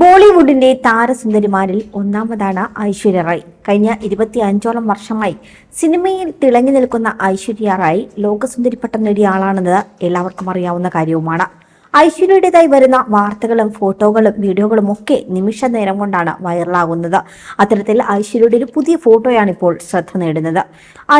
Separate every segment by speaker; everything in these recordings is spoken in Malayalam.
Speaker 1: ബോളിവുഡിന്റെ താരസുന്ദരിമാരിൽ ഒന്നാമതാണ് ഐശ്വര്യ റായ്. കഴിഞ്ഞ ഇരുപത്തി അഞ്ചോളം വർഷമായി സിനിമയിൽ തിളങ്ങി നിൽക്കുന്ന ഐശ്വര്യ റായ് ലോകസുന്ദരി പട്ടം നേടിയ ആളാണെന്നത് എല്ലാവർക്കും അറിയാവുന്ന കാര്യവുമാണ്. ഐശ്വര്യയുടേതായി വരുന്ന വാർത്തകളും ഫോട്ടോകളും വീഡിയോകളും ഒക്കെ നിമിഷ നേരം കൊണ്ടാണ് വൈറലാകുന്നത്. അത്തരത്തിൽ ഐശ്വര്യയുടെ ഒരു പുതിയ ഫോട്ടോയാണ് ഇപ്പോൾ ശ്രദ്ധ നേടുന്നത്.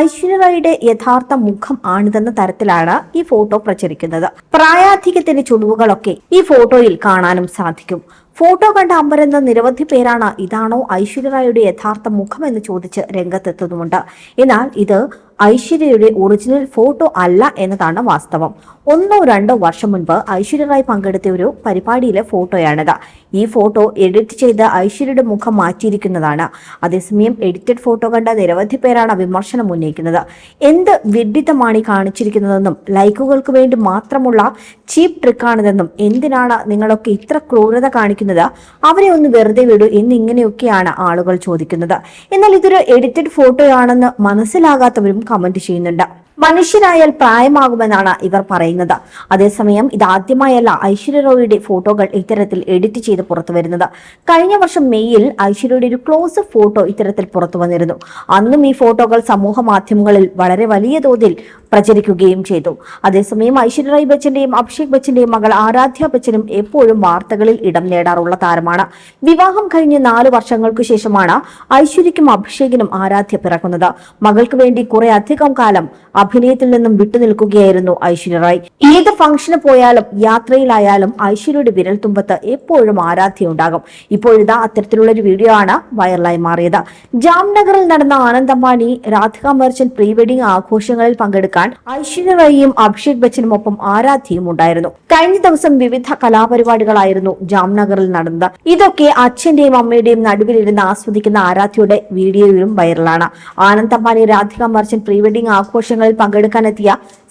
Speaker 1: ഐശ്വര്യ റായിയുടെ യഥാർത്ഥ മുഖം ആണിതെന്ന തരത്തിലാണ് ഈ ഫോട്ടോ പ്രചരിക്കുന്നത്. പ്രായാധിക്യത്തിന്റെ ചുളിവുകളൊക്കെ ഈ ഫോട്ടോയിൽ കാണാനും സാധിക്കും. ഫോട്ടോ കണ്ട അമ്പരെന്ന നിരവധി പേരാണ് ഇതാണോ ഐശ്വര്യ റായുടെ യഥാർത്ഥ മുഖം എന്ന് ചോദിച്ച് രംഗത്തെത്തുന്നുമുണ്ട്. എന്നാൽ ഇത് ഐശ്വര്യയുടെ ഒറിജിനൽ ഫോട്ടോ അല്ല എന്നതാണ് വാസ്തവം. ഒന്നോ രണ്ടോ വർഷം മുൻപ് ഐശ്വര്യ പങ്കെടുത്ത ഒരു പരിപാടിയിലെ ഫോട്ടോയാണിത് ഈ ഫോട്ടോ എഡിറ്റ് ചെയ്ത് ഐശ്വര്യയുടെ മുഖം മാറ്റിയിരിക്കുന്നതാണ്. അതേസമയം എഡിറ്റഡ് ഫോട്ടോ കണ്ട നിരവധി പേരാണ് വിമർശനം ഉന്നയിക്കുന്നത്. എന്ത് വിഡിത്തമാണ് ഈ കാണിച്ചിരിക്കുന്നതെന്നും ലൈക്കുകൾക്ക് വേണ്ടി മാത്രമുള്ള ചീപ്പ് ട്രിക്കാണിതെന്നും എന്തിനാണ് നിങ്ങളൊക്കെ ഇത്ര ക്രൂരത കാണിക്കുന്നത്? അവരെ ഒന്ന് വെറുതെ വിടൂ എന്നിങ്ങനെയൊക്കെയാണ് ആളുകൾ ചോദിക്കുന്നത്. എന്നാൽ ഇതൊരു എഡിറ്റഡ് ഫോട്ടോയാണെന്ന് മനസ്സിലാകാത്തവരും കമന്റ് ചെയ്യുന്നുണ്ട്. മനുഷ്യരായാൽ പ്രായമാകുമെന്നാണ് ഇവർ പറയുന്നത്. അതേസമയം ഇതാദ്യമായല്ല ഐശ്വര്യ റോയിയുടെ ഫോട്ടോകൾ ഇത്തരത്തിൽ എഡിറ്റ് ചെയ്ത് പുറത്തു വരുന്നത്. കഴിഞ്ഞ വർഷം മെയ്യിൽ ഐശ്വര്യയുടെ ഒരു ക്ലോസ് ഫോട്ടോ ഇത്തരത്തിൽ പുറത്തു വന്നിരുന്നു. അന്നും ഈ ഫോട്ടോകൾ സമൂഹ മാധ്യമങ്ങളിൽ വളരെ വലിയ തോതിൽ പ്രചരിക്കുകയും ചെയ്തു. അതേസമയം ഐശ്വര്യ റായ് ബച്ചന്റെയും അഭിഷേക് ബച്ചന്റെയും മകൾ ആരാധ്യ ബച്ചനും എപ്പോഴും വാർത്തകളിൽ ഇടം നേടാറുള്ള താരമാണ്. വിവാഹം കഴിഞ്ഞ് നാല് വർഷങ്ങൾക്ക് ശേഷമാണ് ഐശ്വര്യയ്ക്കും അഭിഷേകിനും ആരാധ്യ പിറക്കുന്നത്. മകൾക്ക് വേണ്ടി കുറെ അധികം കാലം അഭിനയത്തിൽ നിന്നും വിട്ടുനിൽക്കുകയായിരുന്നു ഐശ്വര്യ റായ്. ഏത് ഫംഗ്ഷന് പോയാലും യാത്രയിലായാലും ഐശ്വര്യയുടെ വിരൽ തുമ്പത്ത് എപ്പോഴും ആരാധ്യ ഉണ്ടാകും ഇപ്പോഴിതാ അത്തരത്തിലുള്ള ഒരു വീഡിയോ ആണ് വൈറലായി മാറിയത്. ജാംനഗറിൽ നടന്ന ആനന്ദമാണി അംബാനി രാധിക പ്രീ വെഡിംഗ് ആഘോഷങ്ങളിൽ പങ്കെടുക്കാൻ ഐശ്വര്യ റായിയും അഭിഷേക് ബച്ചനുമൊപ്പം ആരാധ്യയും ഉണ്ടായിരുന്നു. കഴിഞ്ഞ ദിവസം വിവിധ കലാപരിപാടികളായിരുന്നു ജാംനഗറിൽ നടന്നത്. ഇതൊക്കെ അച്ഛന്റെയും അമ്മയുടെയും നടുവിലിരുന്ന് ആസ്വദിക്കുന്ന ആരാധ്യയുടെ വീഡിയോയിലും വൈറലാണ്. ആനന്ദമാണി Ambani Radhika Merchant pre wedding ആഘോഷങ്ങളിൽ പങ്കെടുക്കാനെത്തിയ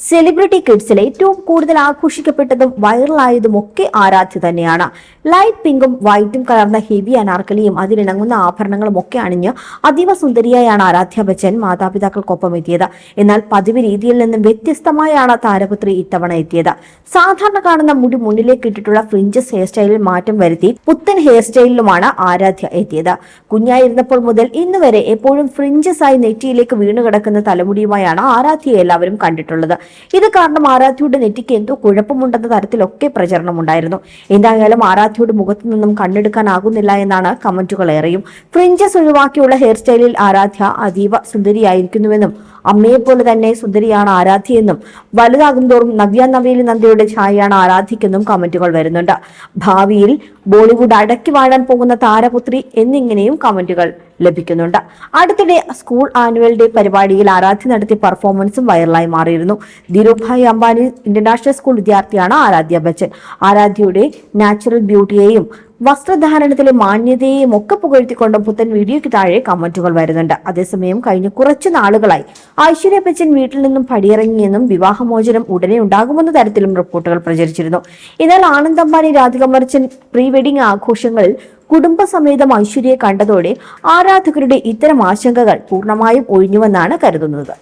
Speaker 1: സെലിബ്രിറ്റി കിഡ്സിലെ ഏറ്റവും കൂടുതൽ ആഘോഷിക്കപ്പെട്ടതും വൈറലായതും ഒക്കെ ആരാധ്യ തന്നെയാണ്. ലൈറ്റ് പിങ്കും വൈറ്റും കലർന്ന ഹെവി അനാർക്കലിയും അതിലിണങ്ങുന്ന ആഭരണങ്ങളും ഒക്കെ അണിഞ്ഞ് അതീവ സുന്ദരിയായാണ് ആരാധ്യ ബച്ചൻ മാതാപിതാക്കൾക്കൊപ്പം എത്തിയത്. എന്നാൽ പതിവ് രീതിയിൽ നിന്നും വ്യത്യസ്തമായാണ് താരപുത്രി ഇത്തവണ എത്തിയത്. സാധാരണ കാണുന്ന മുടി മുന്നിലേക്ക് ഇട്ടിട്ടുള്ള ഫ്രിഞ്ചസ് ഹെയർ സ്റ്റൈലിൽ മാറ്റം വരുത്തി പുത്തൻ ഹെയർ സ്റ്റൈലിലുമാണ് ആരാധ്യ എത്തിയത്. കുഞ്ഞായിരുന്നപ്പോൾ മുതൽ ഇന്നുവരെ എപ്പോഴും ഫ്രിഞ്ചസ് ആയി നെറ്റിയിലേക്ക് വീണുകിടക്കുന്ന തലമുടിയുമായാണ് ആരാധ്യയെ എല്ലാവരും കണ്ടിട്ടുള്ളത്. ഇത് കാരണം ആരാധ്യയുടെ നെറ്റിക്ക് എന്തോ കുഴപ്പമുണ്ടെന്ന തരത്തിലൊക്കെ പ്രചരണം ഉണ്ടായിരുന്നു എന്തായാലും ആരാധ്യയുടെ മുഖത്തു നിന്നും കണ്ണെടുക്കാനാകുന്നില്ല എന്നാണ് കമന്റുകൾ ഏറെയും. ഫ്രിഞ്ചസ് ഒഴിവാക്കിയുള്ള ഹെയർ സ്റ്റൈലിൽ ആരാധ്യ അതീവ സുന്ദരിയായിരിക്കുന്നുവെന്നും അമ്മയെ പോലെ തന്നെ സുന്ദരിയാണ് ആരാധ്യയെന്നും വലുതാകും തോറും നവ്യ നവീൽ നന്ദിയുടെ ഛായയാണ് ആരാധ്യക്കെന്നും കമന്റുകൾ വരുന്നുണ്ട്. ഭാവിയിൽ ബോളിവുഡ് അടക്കി വാഴാൻ പോകുന്ന താരപുത്രി എന്നിങ്ങനെയും കമന്റുകൾ ലഭിക്കുന്നുണ്ട്. അടുത്തിടെ സ്കൂൾ ആനുവൽ ഡേ പരിപാടിയിൽ ആരാധ്യ നടത്തിയ പെർഫോമൻസും വൈറലായി മാറിയിരുന്നു. ധീരുഭായ് അംബാനി ഇന്റർനാഷണൽ സ്കൂൾ വിദ്യാർത്ഥിയാണ് ആരാധ്യ ബച്ചൻ. ആരാധ്യയുടെ നാച്ചുറൽ ബ്യൂട്ടിയെയും വസ്ത്രധാരണത്തിലെ മാന്യതയെയും ഒക്കെ പുകഴ്ത്തിക്കൊണ്ട് പുത്തൻ വീഡിയോയ്ക്ക് താഴെ കമന്റുകൾ വരുന്നുണ്ട്. അതേസമയം കഴിഞ്ഞ കുറച്ചു നാളുകളായി ഐശ്വര്യ ബച്ചൻ വീട്ടിൽ നിന്നും പടിയിറങ്ങിയെന്നും വിവാഹമോചനം ഉടനെ ഉണ്ടാകുമെന്ന തരത്തിലും റിപ്പോർട്ടുകൾ പ്രചരിച്ചിരുന്നു. എന്നാൽ Anand Ambani Radhika Merchant pre wedding ആഘോഷങ്ങളിൽ കുടുംബസമേതം ഐശ്വര്യയെ കണ്ടതോടെ ആരാധകരുടെ ഇത്തരം ആശങ്കകൾ പൂർണമായും ഒഴിഞ്ഞുവെന്നാണ് കരുതുന്നത്.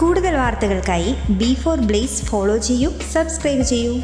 Speaker 2: കൂടുതൽ വാർത്തകൾക്കായി ബി ഫോർ ബ്ലേസ് ഫോളോ ചെയ്യൂ സബ്സ്ക്രൈബ് ചെയ്യൂ.